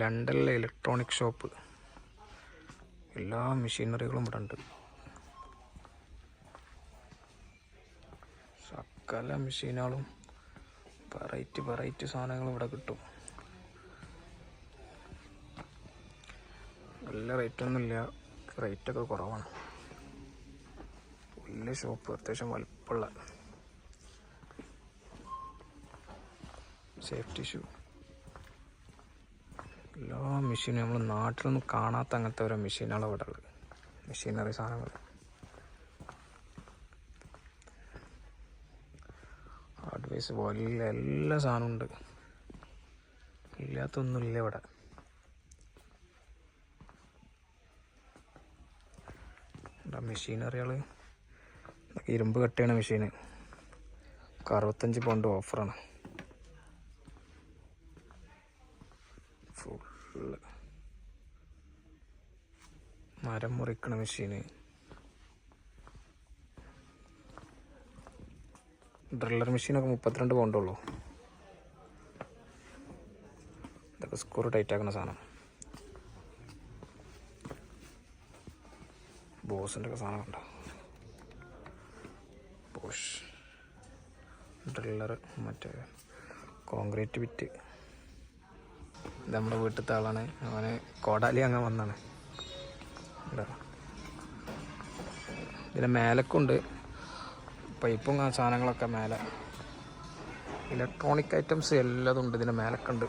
ലണ്ടനിലെ electronic shop എല്ലാ മെഷീനറികളും ഇവിടെ ഉണ്ട്. സകല മെഷീനുകളും വെറൈറ്റി വെറൈറ്റി സാധനങ്ങളും ഇവിടെ കിട്ടും. നല്ല റേറ്റൊന്നുമില്ല റേറ്റൊക്കെ കുറവാണ്. വലിയ ഷോപ്പ് അത്യാവശ്യം വലുപ്പമുള്ള. സേഫ്റ്റി ഷൂ എല്ലാ മെഷീനും നമ്മൾ നാട്ടിലൊന്നും കാണാത്ത അങ്ങനത്തെ ഓരോ മെഷീനുകൾ ഇവിടെ ഉള്ളത്. മെഷീനറി സാധനങ്ങൾ. ഹാർഡ്വെയർസ് പോലെ എല്ലാ സാധനവും ഉണ്ട്. ഇല്ലാത്തൊന്നുമില്ല ഇവിടെ. മെഷീനറികൾ ഇരുമ്പ് കട്ടിയാണ് മെഷീന് അറുപത്തഞ്ച് പൗണ്ട് ഓഫറാണ് ഫുള്ള് മരം മുറിക്കണ മെഷീന്. ഡ്രില്ലർ മെഷീനൊക്കെ മുപ്പത്തിരണ്ട് പൗണ്ടുള്ളൂ ഇതൊക്കെ സ്ക്രൂ ടൈറ്റ് ആക്കുന്ന സാധനം. ബോസിന്റെ ഒക്കെ സാധനം ഉണ്ടോ ബോഷ്. ഡ്രില്ലർ മറ്റേ കോൺക്രീറ്റ് വിറ്റ്. ഇത് നമ്മുടെ വീട്ടിലത്തെ ആളാണ്. അവന് കോടാലി അങ്ങനെ വന്നാണ്. ഇതാ. ഇതിന് മേലക്കുണ്ട്. പൈപ്പും സാധനങ്ങളൊക്കെ മേലെ. ഇലക്ട്രോണിക് ഐറ്റംസ് എല്ലാതും ഉണ്ട്. ഇതിന്റെ മേലൊക്കെ ഉണ്ട്?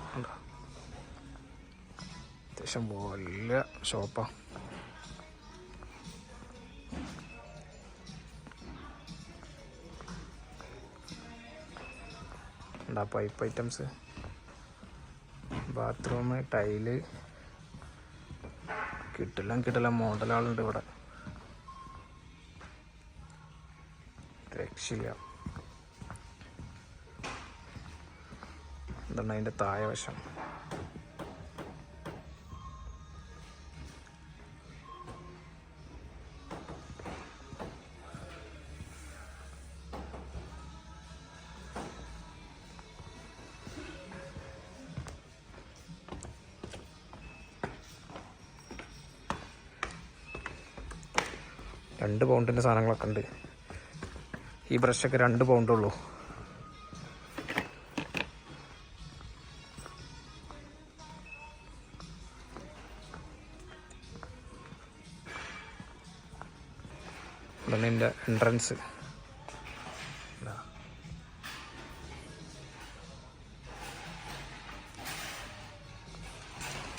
അത്യാവശ്യം വലിയ ഷോപ്പാണ് ഉണ്ടാ പൈപ്പ് ഐറ്റംസ് ബാത്റൂം ടൈൽ കിട്ടില്ല കിട്ടില്ല. മോഡലാളുണ്ട് ഇവിടെ. രക്ഷയില്ല. എന്താണ് അതിന്റെ താഴെ വശം. രണ്ട് പൗണ്ടിന്റെ സാധനങ്ങളൊക്കെ ഉണ്ട്. ഈ ബ്രഷൊക്കെ രണ്ട് പൗണ്ടുള്ളൂ ഇതാണ് എന്റെ എൻട്രൻസ്